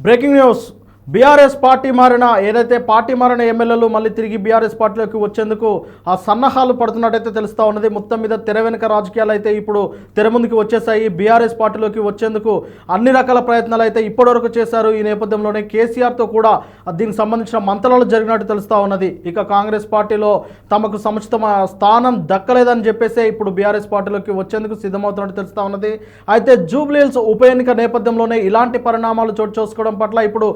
Breaking news BRS party మారిన ఏదైతే party మారిన ఎమ్మెల్యేలు మళ్ళీ తిరిగి బీఆర్ఎస్ పార్టీలోకి వచ్చేందుకు ఆ సన్నాహాలు పడుతున్నట్టయితే తెలుస్తూ ఉన్నది. మొత్తం మీద తెర వెనుక రాజకీయాలు అయితే ఇప్పుడు తెర ముందుకు వచ్చేసాయి. బీఆర్ఎస్ పార్టీలోకి వచ్చేందుకు అన్ని రకాల ప్రయత్నాలు అయితే ఇప్పటివరకు చేశారు. ఈ నేపథ్యంలోనే కేసీఆర్తో కూడా దీనికి సంబంధించిన మంత్రాలు జరిగినట్టు తెలుస్తూ ఉన్నది. ఇక కాంగ్రెస్ పార్టీలో తమకు సముచిత స్థానం దక్కలేదని చెప్పేసి ఇప్పుడు బీఆర్ఎస్ పార్టీలోకి వచ్చేందుకు సిద్ధమవుతున్నట్టు తెలుస్తూ ఉన్నది. అయితే జూబ్లీహిల్స్ ఉప ఎన్నిక నేపథ్యంలోనే ఇలాంటి పరిణామాలు చోటు చేసుకోవడం పట్ల ఇప్పుడు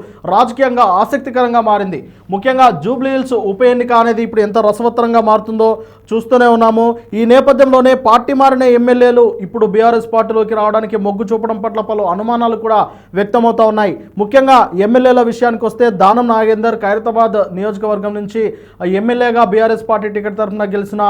రాజకీయంగా ఆసక్తికరంగా మారింది. ముఖ్యంగా జూబ్లీహిల్స్ ఉప ఎన్నిక అనేది ఇప్పుడు ఎంత రసవత్తరంగా మారుతుందో చూస్తూనే ఉన్నాము. ఈ నేపథ్యంలోనే పార్టీ మారిన ఎమ్మెల్యేలు ఇప్పుడు బీఆర్ఎస్ పార్టీలోకి రావడానికి మొగ్గు చూపడం పట్ల పలు అనుమానాలు కూడా వ్యక్తమవుతా ఉన్నాయి. ముఖ్యంగా ఎమ్మెల్యేల విషయానికి వస్తే దానం నాగేందర్ ఖైరతాబాద్ నియోజకవర్గం నుంచి ఎమ్మెల్యేగా బీఆర్ఎస్ పార్టీ టికెట్ తరఫున గెలిచిన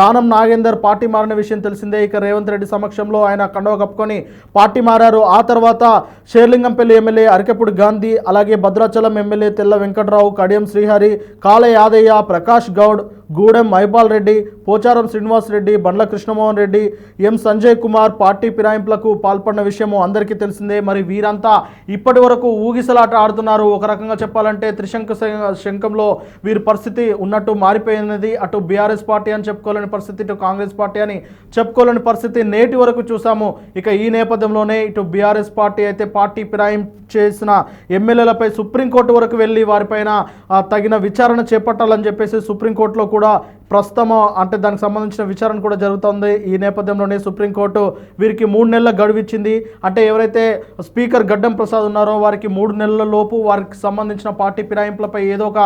దానం నాగేందర్ పార్టీ మారిన విషయం తెలిసిందే. ఇక రేవంత్ రెడ్డి సమక్షంలో ఆయన కండవ కప్పుకొని పార్టీ మారారు. ఆ తర్వాత షేర్లింగంపల్లి ఎమ్మెల్యే అరకెప్పుడు గాంధీ అలాగే భద్రాచలం ఎమ్మెల్యే తెల్ల వెంకట్రావు కడియం శ్రీహరి కాల యాదయ్య ప్రకాష్ గౌడ్ గూడెం మైపాల్ రెడ్డి పోచారం శ్రీనివాస్ రెడ్డి బండ్ల కృష్ణమోహన్ రెడ్డి ఎం సంజయ్ కుమార్ పార్టీ ఫిరాయింపులకు పాల్పడిన విషయము అందరికీ తెలిసిందే. మరి వీరంతా ఇప్పటి వరకు ఊగిసలాట ఆడుతున్నారు. ఒక రకంగా చెప్పాలంటే త్రిశంక శంఖంలో వీరి పరిస్థితి ఉన్నట్టు మారిపోయినది. అటు బీఆర్ఎస్ పార్టీ అని చెప్పుకోలేని పరిస్థితి ఇటు కాంగ్రెస్ పార్టీ అని చెప్పుకోలేని పరిస్థితి నేటి వరకు చూసాము. ఇక ఈ నేపథ్యంలోనే ఇటు బీఆర్ఎస్ పార్టీ అయితే పార్టీ ఫిరాయింపు చేసిన ఎమ్మెల్యేలపై సుప్రీంకోర్టు వరకు వెళ్ళి వారిపైన తగిన విచారణ చేపట్టాలని చెప్పేసి సుప్రీంకోర్టులో కూడా కూడా ప్రస్తుతం అంటే దానికి సంబంధించిన విచారణ కూడా జరుగుతుంది. ఈ నేపథ్యంలోనే సుప్రీంకోర్టు వీరికి మూడు నెలల గడువు ఇచ్చింది అంటే ఎవరైతే స్పీకర్ గడ్డం ప్రసాద్ ఉన్నారో వారికి మూడు నెలల లోపు వారికి సంబంధించిన పార్టీ ఫిరాయింపులపై ఏదో ఒక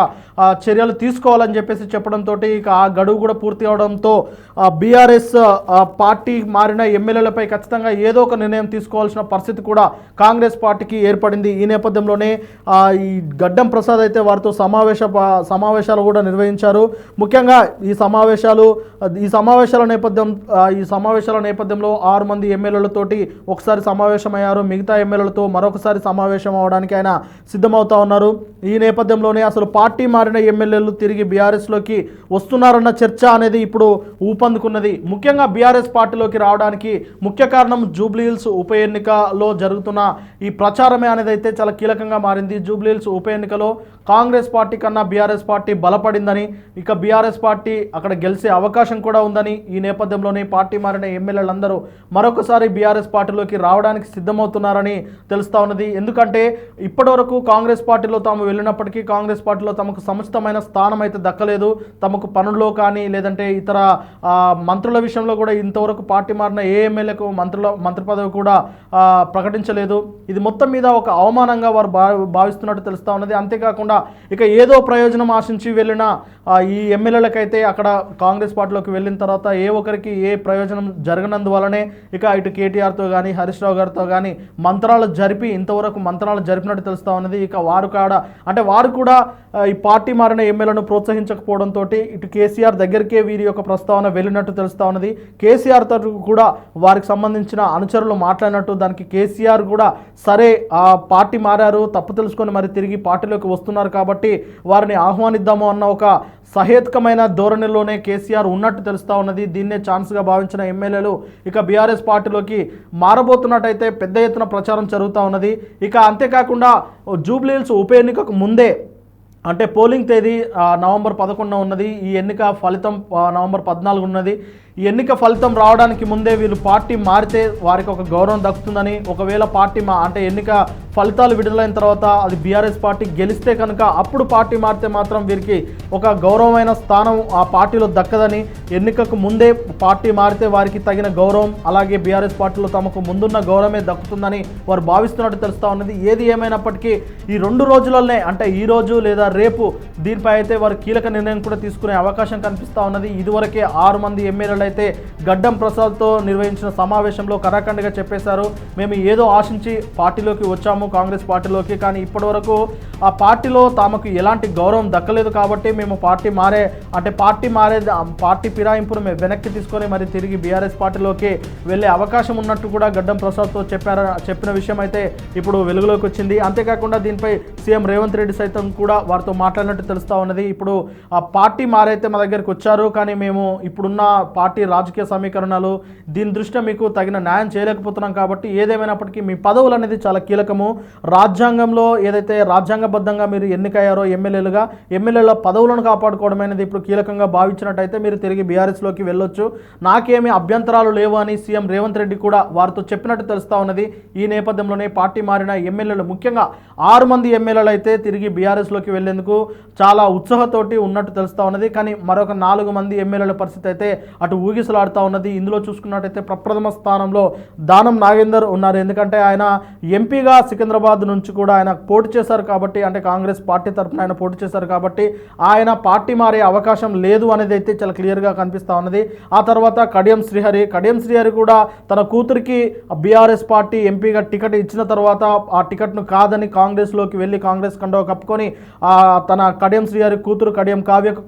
చర్యలు తీసుకోవాలని చెప్పేసి చెప్పడంతో ఇక ఆ గడువు కూడా పూర్తి అవడంతో బీఆర్ఎస్ పార్టీ మారిన ఎమ్మెల్యేలపై ఖచ్చితంగా ఏదో ఒక నిర్ణయం తీసుకోవాల్సిన పరిస్థితి కూడా కాంగ్రెస్ పార్టీకి ఏర్పడింది. ఈ నేపథ్యంలోనే ఈ గడ్డం ప్రసాద్ అయితే వారితో సమావేశ సమావేశాలు కూడా నిర్వహించారు. ముఖ్యంగా ఈ ఈ సమావేశాలు ఈ సమావేశాల నేపథ్యం ఈ సమావేశాల నేపథ్యంలో ఆరు మంది ఎమ్మెల్యేలతోటి ఒకసారి సమావేశమయ్యారు. మిగతా ఎమ్మెల్యేలతో మరొకసారి సమావేశం అవడానికి ఆయన సిద్ధమవుతా ఉన్నారు. ఈ నేపథ్యంలోనే అసలు పార్టీ మారిన ఎమ్మెల్యేలు తిరిగి బీఆర్ఎస్లోకి వస్తున్నారన్న చర్చ అనేది ఇప్పుడు ఊపందుకున్నది. ముఖ్యంగా బీఆర్ఎస్ పార్టీలోకి రావడానికి ముఖ్య కారణం జూబ్లీహిల్స్ ఉప ఎన్నికలో జరుగుతున్న ఈ ప్రచారమే అనేది అయితే చాలా కీలకంగా మారింది. జూబ్లీహిల్స్ ఉప ఎన్నికలో కాంగ్రెస్ పార్టీ కన్నా బీఆర్ఎస్ పార్టీ బలపడిందని ఇక బీఆర్ఎస్ పార్టీ అక్కడ గెలిచే అవకాశం కూడా ఉందని ఈ నేపథ్యంలోనే పార్టీ మారిన ఎమ్మెల్యేలందరూ మరొకసారి బీఆర్ఎస్ పార్టీలోకి రావడానికి సిద్ధమవుతున్నారని తెలుస్తా ఉన్నది. ఎందుకంటే ఇప్పటివరకు కాంగ్రెస్ పార్టీలో తాము వెళ్ళినప్పటికీ కాంగ్రెస్ పార్టీలో తమకు సముచితమైన స్థానం అయితే దక్కలేదు. తమకు పనుల్లో కానీ లేదంటే ఇతర మంత్రుల విషయంలో కూడా ఇంతవరకు పార్టీ మారిన ఏ ఎమ్మెల్యేకు మంత్రుల మంత్రి పదవి కూడా ప్రకటించలేదు. ఇది మొత్తం మీద ఒక అవమానంగా వారు భా భావిస్తున్నట్టు తెలుస్తూ ఉన్నది. అంతేకాకుండా ఇక ఏదో ప్రయోజనం ఆశించి వెళ్ళిన ఈ ఎమ్మెల్యేలకైతే అక్కడ కాంగ్రెస్ పార్టీలోకి వెళ్ళిన తర్వాత ఏ ఒక్కరికి ఏ ప్రయోజనం జరగనందువలనే ఇక ఇటు కేటీఆర్తో కానీ హరీష్ రావు గారితో కానీ మంత్రాలు జరిపి ఇంతవరకు మంత్రాలు జరిపినట్టు తెలుస్తా ఉన్నది. ఇక వారు కాడ అంటే వారు కూడా ఈ పార్టీ మారిన ఎమ్మెల్యేలను ప్రోత్సహించకపోవడంతో ఇటు కేసీఆర్ దగ్గరికే వీరి యొక్క ప్రస్తావన వెళ్ళినట్టు తెలుస్తా ఉన్నది. కేసీఆర్ కూడా వారికి సంబంధించిన అనుచరులు మాట్లాడినట్టు దానికి కేసీఆర్ కూడా సరే ఆ పార్టీ మారారు తప్పు తెలుసుకొని మరి తిరిగి పార్టీలోకి వస్తున్నారు కాబట్టి వారిని ఆహ్వానిద్దాము అన్న ఒక సహేతుకమైన ధోరణిలోనే కేసీఆర్ ఉన్నట్టు తెలుస్తూ ఉన్నది. దీన్నే ఛాన్స్గా భావించిన ఎమ్మెల్యేలు ఇక బీఆర్ఎస్ పార్టీలోకి మారబోతున్నట్టయితే పెద్ద ఎత్తున ప్రచారం జరుగుతూ ఉన్నది. ఇక అంతేకాకుండా జూబ్లీహిల్స్ ఉప ఎన్నికకు ముందే అంటే పోలింగ్ తేదీ నవంబర్ పదకొండున ఉన్నది. ఈ ఎన్నిక ఫలితం నవంబర్ పద్నాలుగు ఉన్నది. ఈ ఎన్నిక ఫలితం రావడానికి ముందే వీళ్ళు పార్టీ మారితే వారికి ఒక గౌరవం దక్కుతుందని ఒకవేళ పార్టీ మా అంటే ఎన్నిక ఫలితాలు విడుదలైన తర్వాత అది బీఆర్ఎస్ పార్టీ గెలిస్తే కనుక అప్పుడు పార్టీ మారితే మాత్రం వీరికి ఒక గౌరవమైన స్థానం ఆ పార్టీలో దక్కదని ఎన్నికకు ముందే పార్టీ మారితే వారికి తగిన గౌరవం అలాగే బీఆర్ఎస్ పార్టీలో తమకు ముందున్న గౌరవమే దక్కుతుందని వారు భావిస్తున్నట్టు తెలుస్తూ ఉన్నది. ఏది ఏమైనప్పటికీ ఈ రెండు రోజులనే అంటే ఈ రోజు లేదా రేపు దీనిపై అయితే వారు కీలక నిర్ణయం కూడా తీసుకునే అవకాశం కనిపిస్తూ ఉన్నది. ఇదివరకే ఆరు మంది ఎమ్మెల్యేలు అయితే గడ్డం ప్రసాద్తో నిర్వహించిన సమావేశంలో కరాఖండ్గా చెప్పేశారు. మేము ఏదో ఆశించి పార్టీలోకి వచ్చాము కాంగ్రెస్ పార్టీలోకి కానీ ఇప్పటివరకు ఆ పార్టీలో తమకు ఎలాంటి గౌరవం దక్కలేదు కాబట్టి మేము పార్టీ మారే అంటే పార్టీ మారే పార్టీ ఫిరాయింపును మేము వెనక్కి తీసుకొని మరి తిరిగి బీఆర్ఎస్ పార్టీలోకి వెళ్ళే అవకాశం ఉన్నట్టు కూడా గడ్డం ప్రసాద్తో చెప్పారు. చెప్పిన విషయం అయితే ఇప్పుడు వెలుగులోకి వచ్చింది. అంతేకాకుండా దీనిపై సీఎం రేవంత్ రెడ్డి సైతం కూడా వారితో మాట్లాడినట్టు తెలుస్తూ ఉన్నది. ఇప్పుడు ఆ పార్టీ మారైతే మా దగ్గరికి వచ్చారు కానీ మేము ఇప్పుడున్న పార్టీ పార్టీ రాజకీయ సమీకరణాలు దీని దృష్ట్యా మీకు తగిన న్యాయం చేయలేకపోతున్నాం కాబట్టి ఏదేమైనప్పటికీ మీ పదవులు అనేది చాలా కీలకము. రాజ్యాంగంలో ఏదైతే రాజ్యాంగబద్ధంగా మీరు ఎన్నికయ్యారో ఎమ్మెల్యేలుగా ఎమ్మెల్యేల పదవులను కాపాడుకోవడం అనేది ఇప్పుడు కీలకంగా భావించినట్టయితే మీరు తిరిగి బీఆర్ఎస్లోకి వెళ్ళొచ్చు. నాకేమి అభ్యంతరాలు లేవు అని సీఎం రేవంత్ రెడ్డి కూడా వారితో చెప్పినట్టు తెలుస్తా ఉన్నది. ఈ నేపథ్యంలోనే పార్టీ మారిన ఎమ్మెల్యేలు ముఖ్యంగా ఆరు మంది ఎమ్మెల్యేలు అయితే తిరిగి బీఆర్ఎస్లోకి వెళ్ళేందుకు చాలా ఉత్సాహతోటి ఉన్నట్టు తెలుస్తా ఉన్నది. కానీ మరొక నాలుగు మంది ఎమ్మెల్యేల పరిస్థితి అయితే అటు ఊగిసలాడుతూ ఉన్నది. ఇందులో చూసుకున్నట్టయితే ప్రప్రథమ స్థానంలో దానం నాగేందర్ ఉన్నారు. ఎందుకంటే ఆయన ఎంపీగా సికింద్రాబాద్ నుంచి కూడా ఆయన పోటీ చేశారు కాబట్టి అంటే కాంగ్రెస్ పార్టీ తరఫున ఆయన పోటీ చేశారు కాబట్టి ఆయన పార్టీ మారే అవకాశం లేదు అనేది అయితే చాలా క్లియర్గా కనిపిస్తూ ఉన్నది. ఆ తర్వాత కడియం శ్రీహరి కడియం శ్రీహరి కూడా తన కూతురికి బీఆర్ఎస్ పార్టీ ఎంపీగా టికెట్ ఇచ్చిన తర్వాత ఆ టికెట్ను కాదని కాంగ్రెస్లోకి వెళ్ళి కాంగ్రెస్ కండవ కప్పుకొని తన కడియం శ్రీహరి కూతురు కడియం కావ్యకు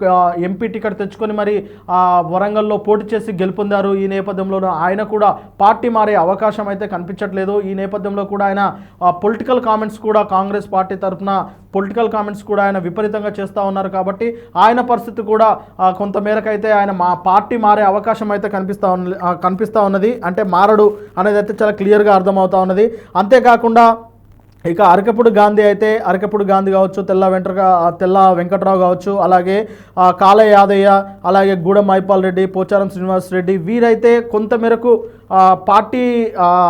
ఎంపీ టికెట్ తెచ్చుకొని మరి ఆ, వరంగల్లో పోటీ చేసి గెలుపొందారు. ఈ నేపథ్యంలో ఆయన కూడా పార్టీ మారే అవకాశం అయితే కనిపించట్లేదు. ఈ నేపథ్యంలో కూడా ఆయన పొలిటికల్ కామెంట్స్ కూడా కాంగ్రెస్ పార్టీ తరఫున పొలిటికల్ కామెంట్స్ కూడా ఆయన విపరీతంగా చేస్తూ ఉన్నారు కాబట్టి ఆయన పరిస్థితి కూడా కొంతమేరకైతే కొంత ఆయన మా పార్టీ మారే అవకాశం అయితే కనిపిస్తూ ఉన్న కనిపిస్తూ ఉన్నది. అంటే మారడు అనేది అయితే చాలా క్లియర్గా అర్థమవుతా ఉన్నది. అంతేకాకుండా ఇక అరకపుడు గాంధీ అయితే అరకపుడు గాంధీ కావచ్చు తెల్ల వెంట్రగా తెల్ల వెంకట్రావు కావచ్చు అలాగే ఆ, యాదయ్య అలాగే గూడెం మైపాల్ రెడ్డి పోచారం శ్రీనివాస్ రెడ్డి వీరైతే కొంత మేరకు పార్టీ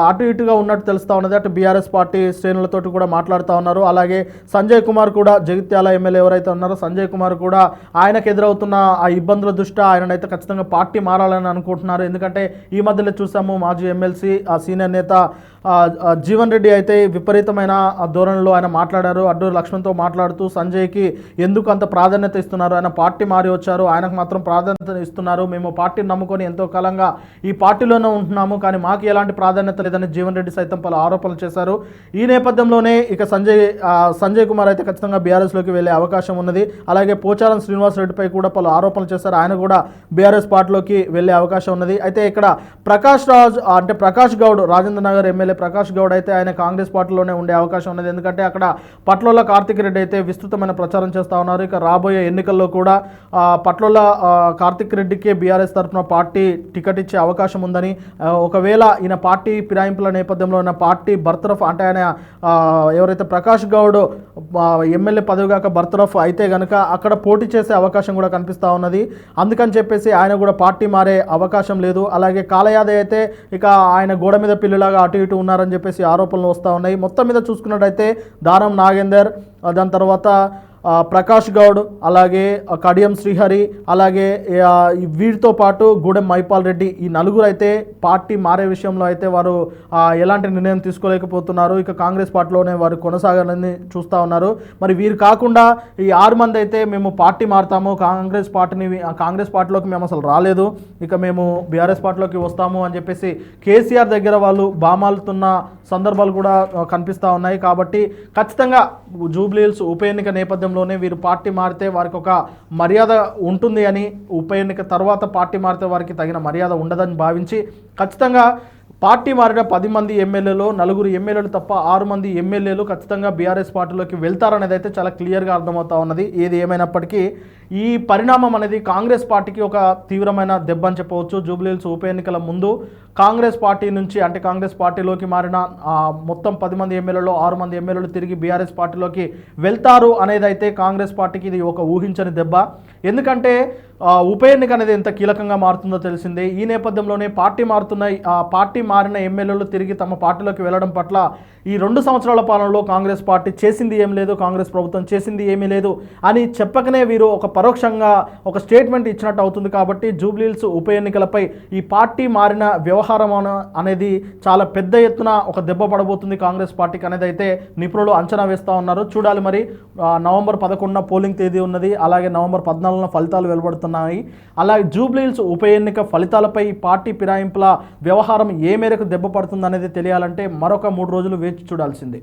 అటు ఇటుగా ఉన్నట్టు తెలుస్తూ ఉన్నది. అటు బీఆర్ఎస్ పార్టీ శ్రేణులతోటి కూడా మాట్లాడుతూ ఉన్నారు. అలాగే సంజయ్ కుమార్ కూడా జగిత్యాల ఎమ్మెల్యే ఎవరైతే ఉన్నారో సంజయ్ కుమార్ కూడా ఆయనకు ఎదురవుతున్న ఆ ఇబ్బందుల దృష్ట్యా ఆయననైతే ఖచ్చితంగా పార్టీ మారాలని అనుకుంటున్నారు. ఎందుకంటే ఈ మధ్యలో చూసాము మాజీ ఎమ్మెల్సీ ఆ సీనియర్ నేత జీవన్ రెడ్డి అయితే విపరీతమైన ధోరణిలో ఆయన మాట్లాడారు. అడ్డూరు లక్ష్మణ్తో మాట్లాడుతూ సంజయ్కి ఎందుకు అంత ప్రాధాన్యత ఇస్తున్నారు? ఆయన పార్టీ మారి వచ్చారు. ఆయనకు మాత్రం ప్రాధాన్యత ఇస్తున్నారు. మేము పార్టీని నమ్ముకొని ఎంతో కాలంగా ఈ పార్టీలోనే చేస్తున్నాము కానీ మాకు ఎలాంటి ప్రాధాన్యత లేదని జీవన్ రెడ్డి సైతం పలు ఆరోపణలు చేశారు. ఈ నేపథ్యంలోనే ఇక సంజయ్ సంజయ్ కుమార్ అయితే ఖచ్చితంగా బీఆర్ఎస్లోకి వెళ్ళే అవకాశం ఉన్నది. అలాగే పోచారం శ్రీనివాస్ రెడ్డిపై కూడా పలు ఆరోపణలు చేశారు. ఆయన కూడా బీఆర్ఎస్ పార్టీలోకి వెళ్ళే అవకాశం ఉన్నది. అయితే ఇక్కడ ప్రకాష్ రాజ్ అంటే ప్రకాష్ గౌడ్ రాజేంద్ర నగర్ ఎమ్మెల్యే ప్రకాష్ గౌడ్ అయితే ఆయన కాంగ్రెస్ పార్టీలోనే ఉండే అవకాశం ఉన్నది. ఎందుకంటే అక్కడ పట్లోల కార్తిక్ రెడ్డి అయితే విస్తృతమైన ప్రచారం చేస్తూ ఉన్నారు. ఇక రాబోయే ఎన్నికల్లో కూడా పట్లోల ఆ, కార్తిక్ రెడ్డికి బీఆర్ఎస్ తరఫున పార్టీ టికెట్ ఇచ్చే అవకాశం ఉందని ఒకవేళ ఈయన పార్టీ ఫిరాయింపుల నేపథ్యంలో ఉన్న పార్టీ బర్తరఫ్ అంటే ఆయన ఎవరైతే ప్రకాష్ గౌడ్ ఎమ్మెల్యే పదవి కాక బర్తరఫ్ అయితే కనుక అక్కడ పోటీ చేసే అవకాశం కూడా కనిపిస్తూ ఉన్నది. అందుకని చెప్పేసి ఆయన కూడా పార్టీ మారే అవకాశం లేదు. అలాగే కాలయాదవ్ అయితే ఇక ఆయన గోడ మీద పిల్లులాగా అటు ఇటు ఉన్నారని చెప్పేసి ఆరోపణలు వస్తూ ఉన్నాయి. మొత్తం మీద చూసుకున్నట్టయితే దానం నాగేందర్ దాని తర్వాత ప్రకాష్ గౌడ్ అలాగే కడియం శ్రీహరి అలాగే వీరితో పాటు గూడెం మైపాల్ రెడ్డి ఈ నలుగురు అయితే పార్టీ మారే విషయంలో అయితే వారు ఎలాంటి నిర్ణయం తీసుకోలేకపోతున్నారు. ఇక కాంగ్రెస్ పార్టీలోనే వారు కొనసాగాలని చూస్తూ ఉన్నారు. మరి వీరు కాకుండా ఈ ఆరు మంది అయితే మేము పార్టీ మారుతాము. కాంగ్రెస్ పార్టీని ఆ కాంగ్రెస్ పార్టీలోకి మేము అసలు రాలేదు. ఇక మేము బీఆర్ఎస్ పార్టీలోకి వస్తాము అని చెప్పేసి కేసీఆర్ దగ్గర వాళ్ళు బామాలుతున్న సందర్భాలు కూడా కనిపిస్తూ ఉన్నాయి. కాబట్టి ఖచ్చితంగా జూబ్లీహిల్స్ ఉప ఎన్నిక సమయంలోనే వీరు పార్టీ మారితే వారికి ఒక మర్యాద ఉంటుంది అని ఉప ఎన్నిక తర్వాత పార్టీ మారితే వారికి తగిన మర్యాద ఉండదని భావించి ఖచ్చితంగా పార్టీ మారిన పది మంది ఎమ్మెల్యేలు నలుగురు ఎమ్మెల్యేలు తప్ప ఆరు మంది ఎమ్మెల్యేలు ఖచ్చితంగా బీఆర్ఎస్ పార్టీలోకి వెళ్తారనేది అయితే చాలా క్లియర్గా అర్థమవుతా ఉన్నది. ఏది ఏమైనప్పటికీ ఈ పరిణామం అనేది కాంగ్రెస్ పార్టీకి ఒక తీవ్రమైన దెబ్బ అని చెప్పవచ్చు. జూబ్లీహిల్స్ ఉప ఎన్నికల ముందు కాంగ్రెస్ పార్టీ నుంచి అంటే కాంగ్రెస్ పార్టీలోకి మారిన మొత్తం పది మంది ఎమ్మెల్యేలు ఆరు మంది ఎమ్మెల్యేలు తిరిగి బీఆర్ఎస్ పార్టీలోకి వెళ్తారు అనేది అయితే కాంగ్రెస్ పార్టీకి ఇది ఒక ఊహించని దెబ్బ. ఎందుకంటే ఉప ఎన్నిక అనేది ఎంత కీలకంగా మారుతుందో తెలిసిందే. ఈ నేపథ్యంలోనే పార్టీ మారుతున్న ఆ పార్టీ మారిన ఎమ్మెల్యేలు తిరిగి తమ పార్టీలోకి వెళ్ళడం పట్ల ఈ రెండు సంవత్సరాల పాలనలో కాంగ్రెస్ పార్టీ చేసింది ఏం లేదు కాంగ్రెస్ ప్రభుత్వం చేసింది ఏమీ లేదు అని చెప్పకనే వీరు ఒక పరోక్షంగా ఒక స్టేట్మెంట్ ఇచ్చినట్టు అవుతుంది కాబట్టి జూబ్లీహిల్స్ ఉప ఎన్నికలపై ఈ పార్టీ మారిన వ్యవహారం అనేది చాలా పెద్ద ఎత్తున ఒక దెబ్బ పడబోతుంది కాంగ్రెస్ పార్టీకి అనేది అయితే నిపుణులు అంచనా వేస్తూ ఉన్నారు. చూడాలి మరి నవంబర్ పదకొండున పోలింగ్ తేదీ ఉన్నది అలాగే నవంబర్ పద్నాలుగున ఫలితాలు వెలువడుతున్నాయి. అలాగే జూబ్లీహిల్స్ ఉప ఎన్నిక ఫలితాలపై పార్టీ ఫిరాయింపుల వ్యవహారం ఏ మేరకు దెబ్బ పడుతుంది అనేది తెలియాలంటే మరొక మూడు రోజులు వేచి చూడాల్సిందే.